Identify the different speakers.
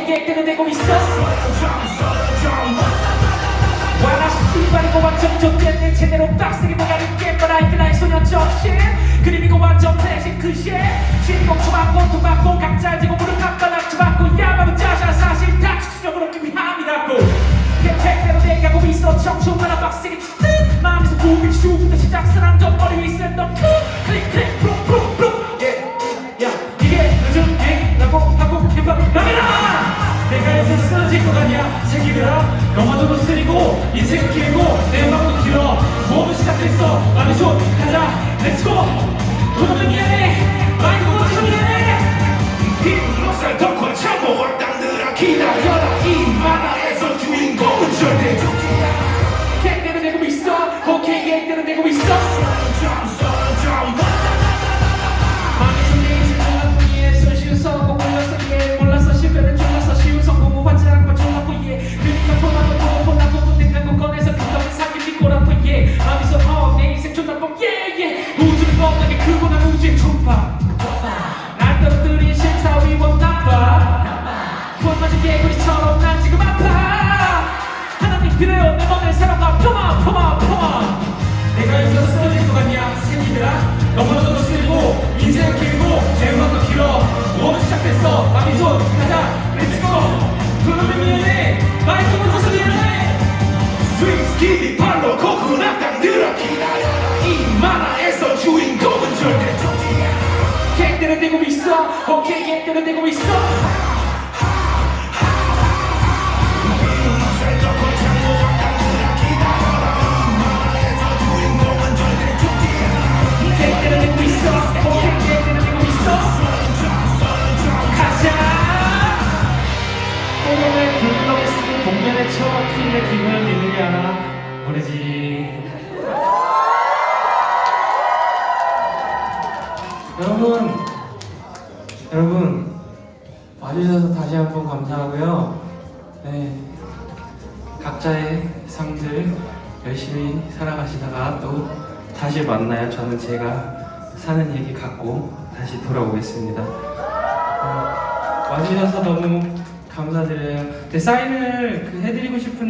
Speaker 1: 계획대로 되고 있어. 와나 씨발이고 완전 좆됐네 제대로 빡세게 I feel like 소년 정신 그림이고 완전 플래식 그시 주인공 초받고 도받고 각자 지고 무릎 깎아 낙지 받고 야마부 짜샤 사실 다 추적으로 기비함이라고. 계획대로 돼가고 있어. 청춘 만화 빡세게 해서 쓰러질 것 같냐 새끼들아 영화도 쓰리고 인생 길고 내 음악도 길어. 모험을 시작했어. 마음이 좋 가자. 렛츠고 도전은 난 우주의 총파 날 떨어뜨린 심사위원 나빠. 돈 맞은 개구리처럼 난 지금 아파. 하나님 필요해요. 내 맘에 사랑과 평화 평화 평화 내가 여기서 쓰러질 것 같냐 새끼들아? 너무나도 쓰리고 인생 길고 내 음악도 길어. 시작했어. 마음이 좋 가자. 렛츠고 그러면 미안해. 마이크 못해서 미안해.
Speaker 2: 스윙 스키니 발로 거군 악당들아 기다려
Speaker 1: 계획대로 되고 있어. 오케이 계획대로 되고 있어. 계획대로 되고 있어. 오케이 계획대로 되고 있어. 가자. 호동을 불덩이 쓰고 쳐 팀의 기분을 믿느냐 모르지.
Speaker 3: 여러분, 여러분 와주셔서 다시 한번 감사하고요. 네, 각자의 삶들 열심히 살아가시다가 또 다시 만나요. 저는 제가 사는 얘기 갖고 다시 돌아오겠습니다. 어, 와주셔서 너무 감사드려요. 네, 사인을 그 해드리고 싶은